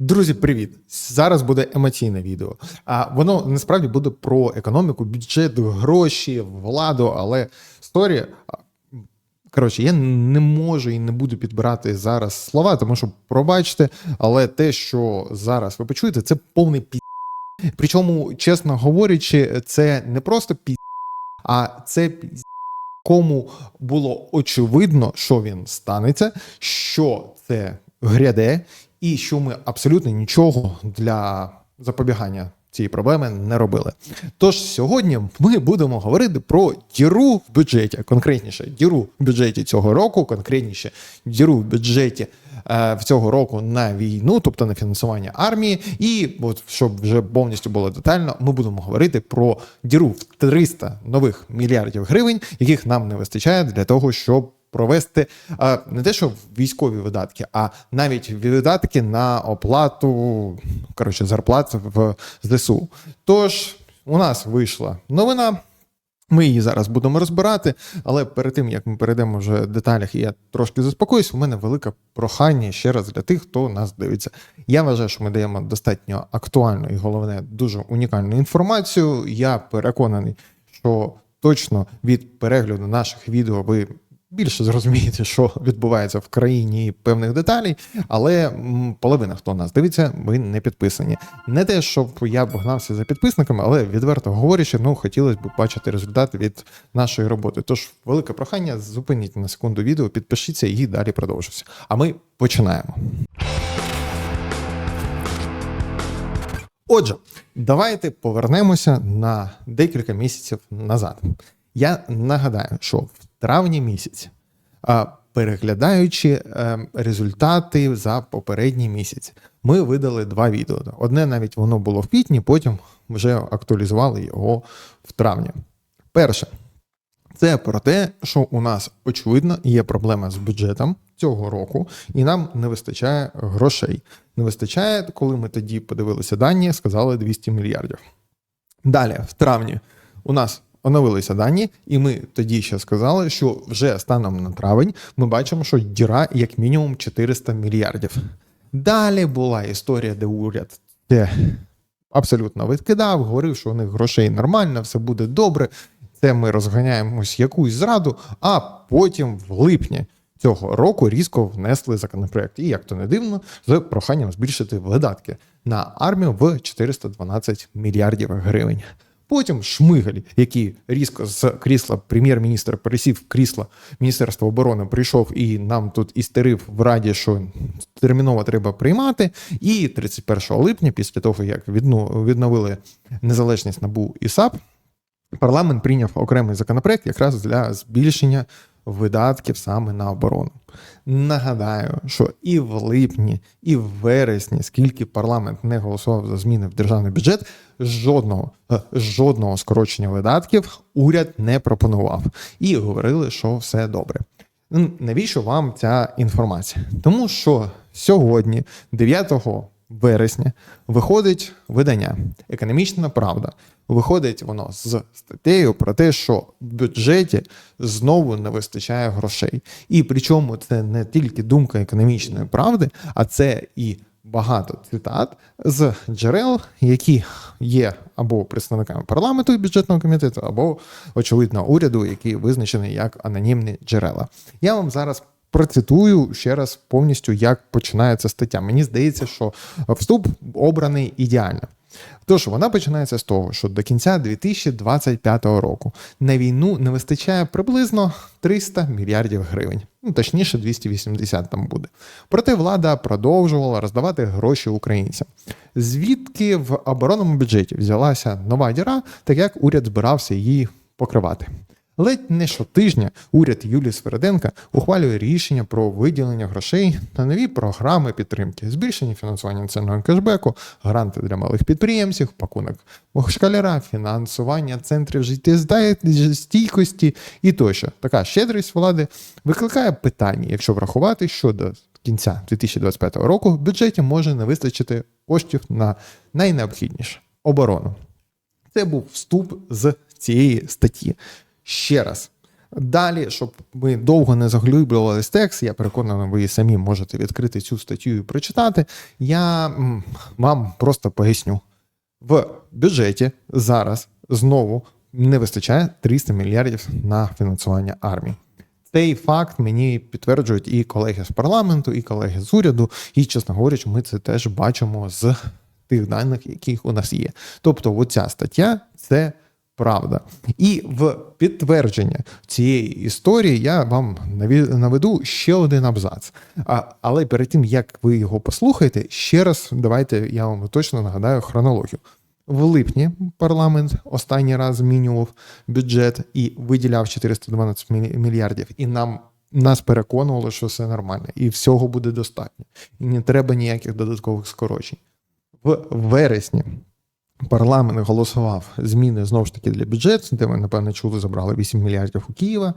Друзі, привіт! Зараз буде емоційне відео. А воно насправді буде про економіку, бюджет, гроші, владу, але сторі. Коротше, я не можу і не буду підбирати зараз слова, тому що пробачте, але те, що зараз ви почуєте, це повний пі. Причому, чесно говорячи, це не просто пі, а це пі, кому було очевидно, що він станеться, що це гряде, і що ми абсолютно нічого для запобігання цієї проблеми не робили. Тож сьогодні ми будемо говорити про діру в бюджеті, конкретніше діру в бюджеті цього року, конкретніше діру в бюджеті е, в цього року на війну, тобто на фінансування армії. І от щоб вже повністю було детально, ми будемо говорити про діру в 300 нових мільярдів гривень, яких нам не вистачає для того, щоб провести не те, що військові видатки, а навіть видатки на оплату коротше, зарплат в ЗСУ. Тож у нас вийшла новина. Ми її зараз будемо розбирати, але перед тим як ми перейдемо вже в деталях, я трошки заспокоюсь, у мене велике прохання ще раз для тих, хто нас дивиться. Я вважаю, що ми даємо достатньо актуальну і головне дуже унікальну інформацію. Я переконаний, що точно від перегляду наших відео ви більше зрозумієте, що відбувається в країні певних деталей, але половина, хто нас дивиться, ви не підписані. Не те, щоб я б гнався за підписниками, але відверто говорячи, ну хотілося б бачити результат від нашої роботи. Тож, велике прохання, зупиніть на секунду відео, підпишіться і далі продовжуся. А ми починаємо. Отже, давайте повернемося на декілька місяців назад. Я нагадаю, що в травні місяці, а, переглядаючи е, результати за попередній місяць, ми видали два відео. Одне навіть воно було в квітні, потім вже актуалізували його в травні. Перше, це про те, що у нас очевидно є проблема з бюджетом цього року, і нам не вистачає грошей. Не вистачає, коли ми тоді подивилися дані, сказали 200 мільярдів. Далі, в травні, у нас оновилися дані, і ми тоді ще сказали, що вже станом на травень ми бачимо, що діра як мінімум 400 мільярдів. Далі була історія, де уряд це абсолютно відкидав, говорив, що у них грошей нормально, все буде добре. Це ми розганяємось якусь зраду, а потім в липні цього року різко внесли законопроект. І як то не дивно, з проханням збільшити видатки на армію в 412 мільярдів гривень. Потім Шмигаль, який різко з крісла прем'єр-міністра пересів крісла Міністерства оборони, прийшов і нам тут істерив в раді, що терміново треба приймати. І 31 липня, після того як відновили незалежність НАБУ і САП, парламент прийняв окремий законопроект якраз для збільшення видатків саме на оборону. Нагадаю, що і в липні, і в вересні, скільки парламент не голосував за зміни в державний бюджет, жодного е, жодного скорочення видатків уряд не пропонував і говорили, що все добре. Навіщо вам ця інформація? Тому що сьогодні, 9 вересня, виходить видання Економічна Правда. Виходить воно з статтею про те, що в бюджеті знову не вистачає грошей. І причому це не тільки думка економічної правди, а це і багато цитат з джерел, які є або представниками парламенту і бюджетного комітету, або очевидно уряду, який визначений як анонімні джерела. Я вам зараз. Процитую ще раз повністю, як починається стаття. Мені здається, що вступ обраний ідеально. Тож вона починається з того, що до кінця 2025 року на війну не вистачає приблизно 300 мільярдів гривень, ну точніше 280 там буде. Проте влада продовжувала роздавати гроші українцям. Звідки в оборонному бюджеті взялася нова діра, так як уряд збирався її покривати. Ледь не щотижня уряд Юлії Свериденка ухвалює рішення про виділення грошей на нові програми підтримки, збільшення фінансування національного кешбеку, гранти для малих підприємців, пакунок школяра, фінансування центрів життєстійкості і тощо. Така щедрість влади викликає питання, якщо врахувати, що до кінця 2025 року в бюджеті може не вистачити коштів на найнеобхідніше оборону. Це був вступ з цієї статті. Ще раз, Далі, щоб ми довго не заглиблювались в текст, я переконаний, ви самі можете відкрити цю статтю і прочитати. Я вам просто поясню. В бюджеті зараз знову не вистачає 300 мільярдів на фінансування армії. Цей факт мені підтверджують і колеги з парламенту, і колеги з уряду. І, чесно говорячи, ми це теж бачимо з тих даних, яких у нас є. Тобто, оця стаття це правда. І в підтвердження цієї історії я вам наведу ще один абзац. А, але перед тим як ви його послухаєте, ще раз давайте я вам точно нагадаю хронологію. В липні парламент останній раз змінював бюджет і виділяв 412 мільярдів. І нам нас переконували, що все нормально, і всього буде достатньо. І не треба ніяких додаткових скорочень. В вересні парламент голосував зміни знову ж таки для бюджету, де ви, напевно, чули, забрали 8 мільярдів у Києва.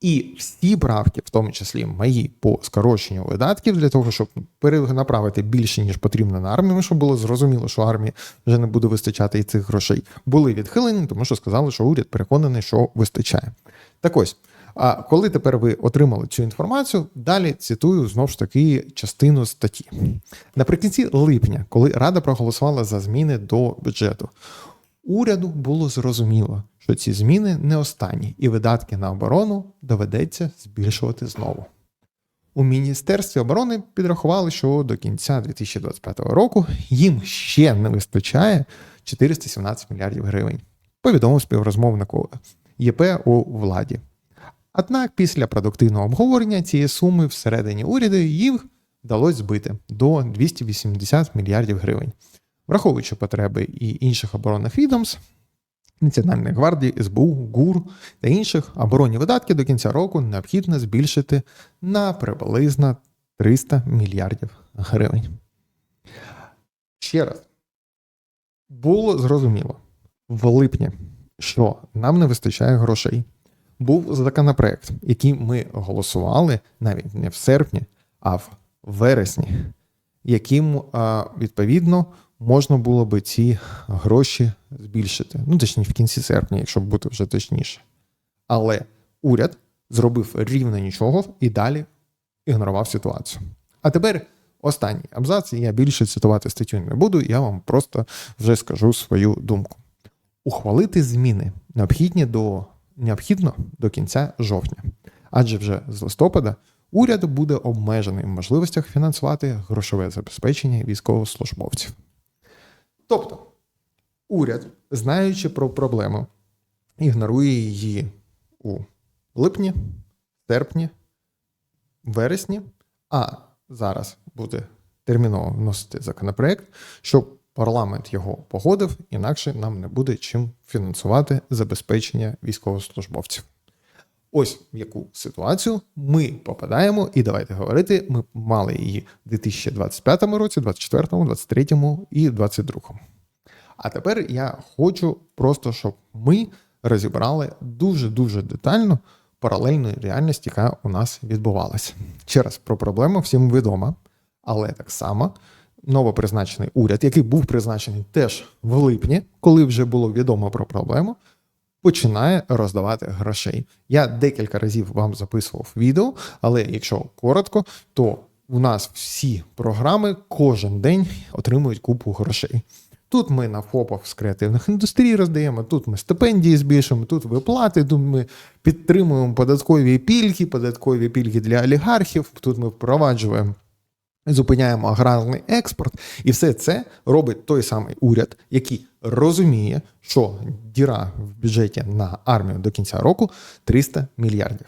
І всі правки, в тому числі мої, по скороченню видатків, для того, щоб перенаправити більше, ніж потрібно на армію, щоб було зрозуміло, що армії вже не буде вистачати і цих грошей, були відхилені, тому що сказали, що уряд переконаний, що вистачає. Так ось, а коли тепер ви отримали цю інформацію, далі цитую знову ж таки частину статті. Наприкінці липня, коли Рада проголосувала за зміни до бюджету, уряду було зрозуміло, що ці зміни не останні, і видатки на оборону доведеться збільшувати знову. У Міністерстві оборони підрахували, що до кінця 2025 року їм ще не вистачає 417 мільярдів гривень. Повідомив співрозмовнику ЄП у владі. Однак після продуктивного обговорення цієї суми всередині уряду їх вдалося збити до 280 мільярдів гривень. Враховуючи потреби і інших оборонних відомств, Національної гвардії, СБУ, ГУР та інших оборонні видатки до кінця року необхідно збільшити на приблизно 300 мільярдів гривень. Ще раз, було зрозуміло в липні, що нам не вистачає грошей. Був законопроект, який ми голосували навіть не в серпні, а в вересні, яким відповідно можна було би ці гроші збільшити. Ну, точніше, в кінці серпня, якщо бути вже точніше. Але уряд зробив рівно нічого і далі ігнорував ситуацію. А тепер останній абзац, я більше цитувати статтю не буду, я вам просто вже скажу свою думку. Ухвалити зміни необхідні до, необхідно до кінця жовтня, адже вже з листопада уряд буде обмежений в можливостях фінансувати грошове забезпечення військовослужбовців. Тобто, уряд, знаючи про проблему, ігнорує її у липні, серпні, вересні, а зараз буде терміново вносити законопроект, щоб парламент його погодив, інакше нам не буде чим фінансувати забезпечення військовослужбовців. Ось в яку ситуацію ми попадаємо, і давайте говорити, ми мали її в 2025 році, 2024, 2023 і 2022. А тепер я хочу просто, щоб ми розібрали дуже-дуже детально паралельну реальність, яка у нас відбувалася. Ще раз про проблему всім відома, але так само новопризначений уряд, який був призначений теж в липні, коли вже було відомо про проблему, починає роздавати грошей. Я декілька разів вам записував відео, але якщо коротко, то у нас всі програми кожен день отримують купу грошей. Тут ми на ФОПах з креативних індустрій роздаємо, тут ми стипендії збільшуємо, тут виплати, тут ми підтримуємо податкові пільги, податкові пільги для олігархів, тут ми впроваджуємо. Зупиняємо аграрний експорт, і все це робить той самий уряд, який розуміє, що діра в бюджеті на армію до кінця року 300 мільярдів.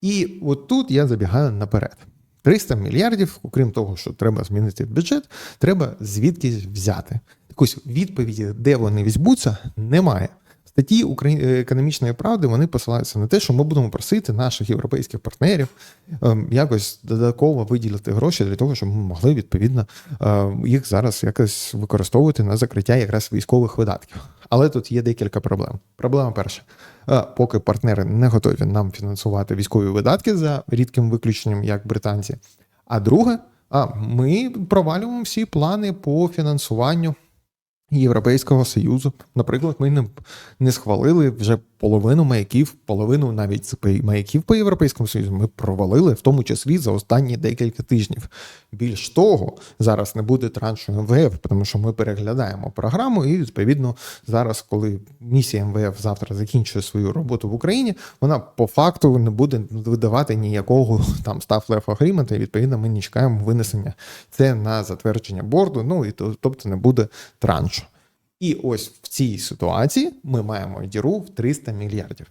І от тут я забігаю наперед. 300 мільярдів, окрім того, що треба змінити бюджет, треба звідкись взяти. Якось відповіді, де вони візьмуться, немає. Статті Украї... економічної правди вони посилаються на те, що ми будемо просити наших європейських партнерів ем, якось додатково виділити гроші для того, щоб ми могли відповідно е, їх зараз якось використовувати на закриття якраз військових видатків. Але тут є декілька проблем. Проблема перша: Е, поки партнери не готові нам фінансувати військові видатки за рідким виключенням, як британці. А друге, а ми провалюємо всі плани по фінансуванню. Європейського союзу, наприклад, ми не, не схвалили вже половину маяків, половину навіть маяків по Європейському Союзу ми провалили, в тому числі за останні декілька тижнів. Більш того, зараз не буде траншу МВФ, тому що ми переглядаємо програму, і відповідно зараз, коли місія МВФ завтра закінчує свою роботу в Україні, вона по факту не буде видавати ніякого там став агрімента, і відповідно ми не чекаємо винесення це на затвердження борду. Ну і то- тобто не буде траншу. І ось в цій ситуації ми маємо діру в 300 мільярдів.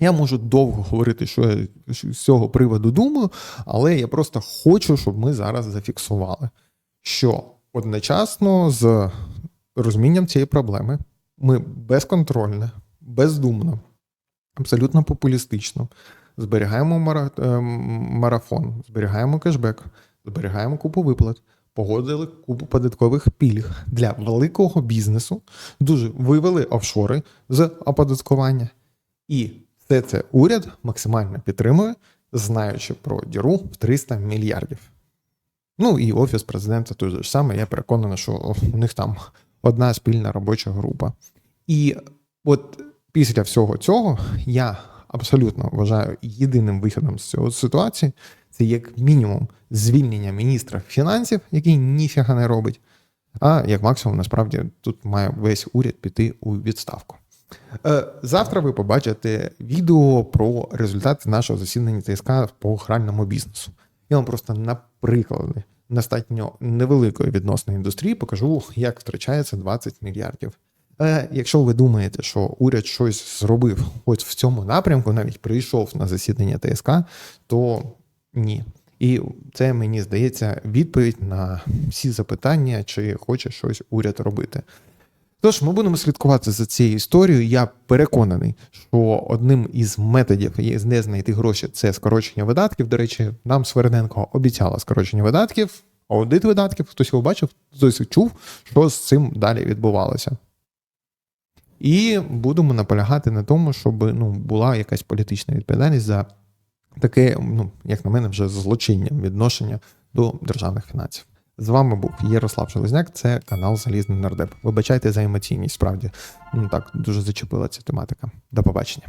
Я можу довго говорити, що я з цього приводу думаю, але я просто хочу, щоб ми зараз зафіксували, що одночасно з розумінням цієї проблеми ми безконтрольно, бездумно, абсолютно популістично зберігаємо ем, марафон, зберігаємо кешбек, зберігаємо купу виплат, погодили купу податкових пільг для великого бізнесу, дуже вивели офшори з оподаткування. І все це уряд максимально підтримує, знаючи про діру в 300 мільярдів. Ну і офіс президента той ж саме. Я переконаний, що у них там одна спільна робоча група. І от після всього цього я абсолютно вважаю єдиним виходом з цього ситуації це як мінімум звільнення міністра фінансів, який ніфіга не робить. А як максимум, насправді, тут має весь уряд піти у відставку. Е, Завтра ви побачите відео про результати нашого засідання ТСК по гральному бізнесу. Я вам просто на прикладі достатньо невеликої відносної індустрії покажу, як втрачається 20 мільярдів. Е, Якщо ви думаєте, що уряд щось зробив ось в цьому напрямку, навіть прийшов на засідання ТСК, то ні. І це мені здається відповідь на всі запитання, чи хоче щось уряд робити. Тож ми будемо слідкувати за цією історією. Я переконаний, що одним із методів не знайти гроші це скорочення видатків. До речі, нам Сверденко обіцяла скорочення видатків, аудит видатків. Хтось його бачив, хтось чув, що з цим далі відбувалося. І будемо наполягати на тому, щоб ну, була якась політична відповідальність за таке, ну, як на мене, вже злочиння відношення до державних фінансів. З вами був Ярослав Железняк, це канал Залізний Нардеп. Вибачайте за емоційність, справді ну так дуже зачепила ця тематика. До побачення.